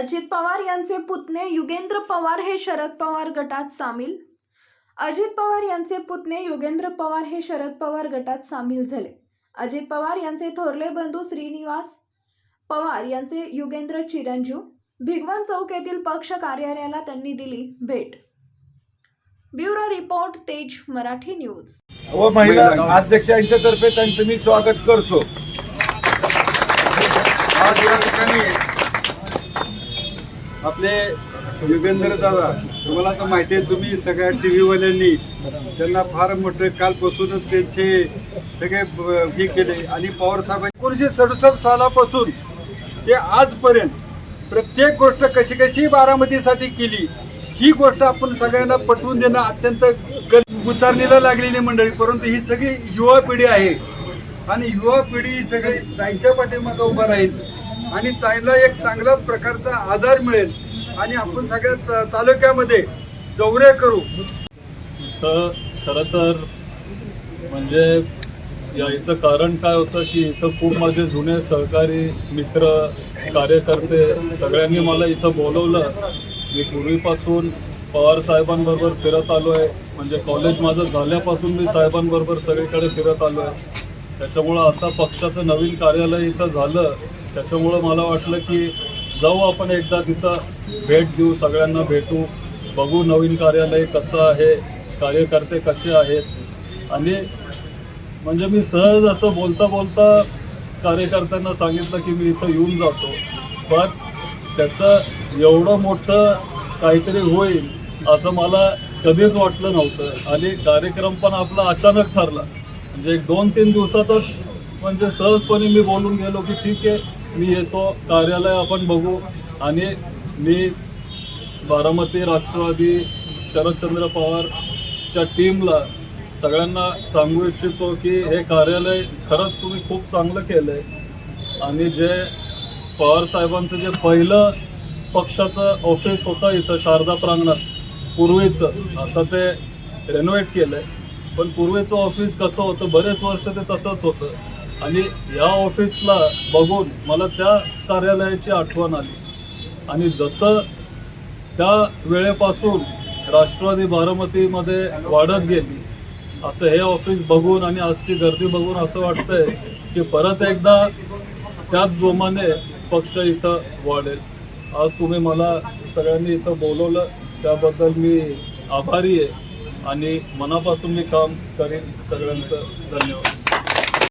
अजित पवार यांचे पुतणे युगेंद्र पवार हे शरद पवार गटात सामील. अजित पवार यांचे पुतणे युगेंद्र पवार हे शरद पवार गटात सामील झाले. अजित पवार यांचे थोरले बंधू श्रीनिवास पवार यांचे युगेंद्र चिरंजीव. भिगवण चौक येथील पक्ष कार्यालयाला त्यांनी दिली भेट. ब्युरो रिपोर्ट तेज मराठी न्यूज. व महिला अध्यक्षांच्या तर्फे त्यांचं मी स्वागत करतो. आज या ठिकाणी आपले युगेंद्र दादा तुम्हाला तर माहिती आहे तुम्ही सगळ्या टी व्हीवाल्यांनी त्यांना फार मोठे कालपासूनच त्यांचे सगळे ब- हे केले. आणि पवारसाहेब एकोणीसशे सदुसष्ट सालापासून ते आजपर्यंत प्रत्येक गोष्ट कशी कशी बारामतीसाठी केली ही गोष्ट आपण सगळ्यांना पटवून देणं अत्यंत उतारणीला लागलेली मंडळी. परंतु ही सगळी युवा पिढी आहे. आणि युवा पिढी सगळी त्यांच्या पाठीमागं उभा राहील. आणि त्यांना एक चांगला प्रकारचा आधार मिळेल. आणि आपण सगळ्या तालुक्यामध्ये दौरे करू. तर खरं तर म्हणजे यायचं कारण काय होतं की इथं खूप माझे जुने सहकारी मित्र कार्यकर्ते सगळ्यांनी मला इथं बोलवलं. मी पूर्वीपासून पवार साहेबांबरोबर फिरत आलो आहे म्हणजे कॉलेज माझं झाल्यापासून मी साहेबांबरोबर सगळीकडे फिरत आलो आहे त्याच्यामुळं आता पक्षाचं नवीन कार्यालय इथं झालं. त्याच्यामुळं मला वाटलं की जाऊ आपण एकदा तिथं भेट देऊ सगळ्यांना भेटू बघू नवीन कार्यालय कसं आहे कार्यकर्ते कसे आहेत. आणि म्हणजे मी सहज असं बोलता बोलता कार्यकर्त्यांना सांगितलं की मी इथं येऊन जातो. पण त्याचं एवढं मोठं काहीतरी होईल असं मला कधीच वाटलं नव्हतं. आणि कार्यक्रम पण आपला अचानक ठरला. म्हणजे एक दोन तीन दिवसातच म्हणजे सहजपणे मी बोलून गेलो की ठीक आहे मी येतो कार्यालय आपण बघू. आणि मी बारामती राष्ट्रवादी शरदचंद्र पवारच्या टीमला सगळ्यांना सांगू इच्छितो की हे कार्यालय खरंच तुम्ही खूप चांगलं केलं आहे आणि जे पवार साहेबांचं जे पहिलं पक्षाचं ऑफिस होतं इथं शारदा प्रांगणात पूर्वीचं आता ते रेनोव्हेट केलं आहे पण पूर्वीचं ऑफिस कसं होतं बरेच वर्ष ते तसंच होतं. आणि या ऑफिसला बघून मला त्या कार्यालयाची आठवण आली. आणि जसं त्या वेळेपासून राष्ट्रवादी बारामतीमध्ये वाढत गेली असं हे ऑफिस बघून आणि आजची गर्दी बघून असं वाटतंय की परत एकदा त्याच जोमाने पक्ष इथं वाढेल. आज तुम्ही मला सगळ्यांनी इथं बोलवलं त्याबद्दल मी आभारी आहे आणि मनापासून मी काम करेन. सगळ्यांचं धन्यवाद.